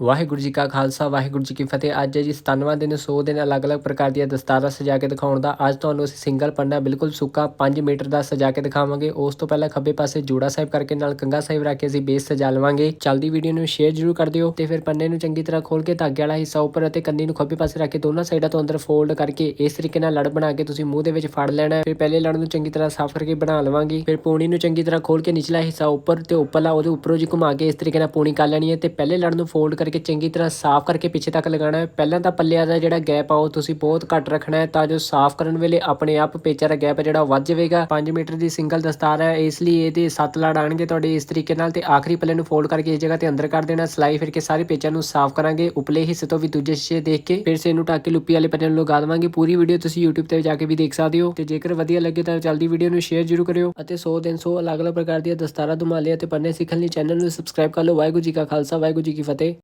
ਵਾਹਿਗੁਰੂ ਜੀ ਕਾ ਖਾਲਸਾ, ਵਾਹਿਗੁਰੂ ਜੀ ਕੀ ਫਤਿਹ। ਅੱਜ ਹੈ ਜੀ 97ਵਾਂ ਦਿਨ 100 ਦਿਨ ਅਲੱਗ-ਅਲੱਗ ਪ੍ਰਕਾਰ ਦੀਆਂ ਦਸਤਾਰਾਂ ਸਜਾ ਕੇ ਦਿਖਾਉਣ ਦਾ। ਅੱਜ ਤੁਹਾਨੂੰ ਅਸੀਂ ਸਿੰਗਲ ਪੰਨਾ ਬਿਲਕੁਲ ਸੁੱਕਾ 5 ਮੀਟਰ ਦਾ ਸਜਾ ਕੇ ਦਿਖਾਵਾਂਗੇ। ਉਸ ਤੋਂ ਪਹਿਲਾਂ ਖੱਬੇ ਪਾਸੇ ਜੋੜਾ ਸਾਹਿਬ ਕਰਕੇ ਨਾਲ ਕੰਗਾ ਸਾਹਿਬ ਰੱਖ ਕੇ ਅਸੀਂ ਬੇਸ ਸਜਾ ਲਵਾਂਗੇ। ਚੱਲਦੀ ਵੀਡੀਓ ਨੂੰ ਸ਼ੇਅਰ ਜ਼ਰੂਰ ਕਰ ਦਿਓ ਤੇ ਫਿਰ ਪੰਨੇ ਨੂੰ ਚੰਗੀ ਤਰ੍ਹਾਂ ਖੋਲ ਕੇ ਧਾਗੇ ਵਾਲਾ ਹਿੱਸਾ ਉੱਪਰ ਅਤੇ ਕੰਨੀ ਨੂੰ ਖੱਬੇ ਪਾਸੇ ਰੱਖ ਕੇ ਦੋਨਾਂ ਸਾਈਡਾਂ ਤੋਂ ਅੰਦਰ ਫੋਲਡ ਕਰਕੇ ਇਸ ਤਰੀਕੇ ਨਾਲ ਲੜ ਬਣਾ ਕੇ ਤੁਸੀਂ ਮੂੰਹ ਦੇ ਵਿੱਚ ਫੜ ਲੈਣਾ ਫਿਰ ਪਹਿਲੇ ਲੜ ਨੂੰ ਚੰਗੀ ਤਰ੍ਹਾਂ ਸਾਫ਼ ਕਰਕੇ ਬਣਾ ਲਵਾਂਗੇ। ਫਿਰ ਪੂਣੀ ਨੂੰ ਚੰਗੀ ਤਰ੍ਹਾਂ ਖੋਲ ਕੇ ਨਿਚਲਾ ਹਿੱਸਾ ਉੱਪਰ ਤੇ ਉੱਪਰਲਾ ਉਹਦੇ ਉੱਪਰੋਂ ਜੀ ਘੁਮਾ ਕੇ ਇਸ ਤਰੀਕੇ ਨਾਲ ਪੂਣੀ ਕਰ ਲੈਣੀ ਹੈ ਤੇ ਪਹਿਲੇ ਲੜ ਨੂੰ ਫੋਲਡ ਕਰਕੇ ਚੰਗੀ ਤਰ੍ਹਾਂ ਸਾਫ਼ ਕਰਕੇ ਪਿੱਛੇ ਤੱਕ ਲਗਾਉਣਾ ਹੈ। ਪਹਿਲਾਂ ਤਾਂ ਪੱਲਿਆਂ ਦਾ ਜਿਹੜਾ ਗੈਪ ਆ, ਉਹ ਤੁਸੀਂ ਬਹੁਤ ਘੱਟ ਰੱਖਣਾ ਹੈ ਤਾਂ ਜੋ ਸਾਫ਼ ਕਰਨ ਵੇਲੇ ਆਪਣੇ ਆਪ ਪੇਚਾ ਦਾ ਗੈਪ ਜਿਹੜਾ ਉਹ ਵੱਧ ਜਾਵੇਗਾ। 5 ਮੀਟਰ ਦੀ ਸਿੰਗਲ ਦਸਤਾਰ ਹੈ, ਇਸ ਲਈ ਇਹਦੇ ਸੱਤ ਲੜ ਆਣਗੇ ਤੁਹਾਡੇ ਇਸ ਤਰੀਕੇ ਨਾਲ ਤੇ ਆਖਰੀ ਪੱਲੇ ਨੂੰ ਫੋਲਡ ਕਰਕੇ ਇਸ ਜਗ੍ਹਾ ਤੇ ਅੰਦਰ ਕਰ ਦੇਣਾ। ਸਲਾਈ ਫਿਰ ਕੇ ਸਾਰੇ ਪੇਚਾਂ ਨੂੰ ਸਾਫ਼ ਕਰਾਂਗੇ। ਉਪਲੇ ਹਿੱਸੇ ਤੋਂ ਵੀ ਦੂਜੇ ਹਿੱਸੇ ਦੇਖ ਕੇ ਫਿਰ ਸੇ ਨੂੰ ਢੱਕ ਕੇ ਲੁੱਪੀ ਵਾਲੇ ਪੰਨੇ ਨੂੰ ਲਗਾ ਦੇਵਾਂਗੇ। ਪੂਰੀ ਵੀਡੀਓ ਤੁਸੀਂ YouTube ਤੇ ਜਾ ਕੇ ਵੀ ਦੇਖ ਸਕਦੇ ਹੋ ਤੇ ਜੇਕਰ ਵਧੀਆ ਲੱਗੇ ਤਾਂ ਜਲਦੀ ਵੀਡੀਓ ਨੂੰ ਸ਼ੇਅਰ ਜ਼ਰੂਰ ਕਰਿਓ ਅਤੇ 100 ਦਿਨ 100 ਅਲੱਗ-ਅਲੱਗ ਪ੍ਰਕਾਰ ਦੀਆਂ ਦਸਤਾਰਾਂ, ਦੁਮਾਲੇ ਅਤੇ ਪੰਨੇ ਸਿੱਖਣ ਲਈ ਚੈਨਲ ਨੂੰ ਸਬਸਕ੍ਰਾਈਬ ਕਰ ਲਓ। ਵਾਹਿਗੁਰੂ ਜੀ ਕਾ ਖਾਲਸਾ, ਵਾਹਿਗੁਰੂ ਜੀ ਕੀ ਫਤਿਹ।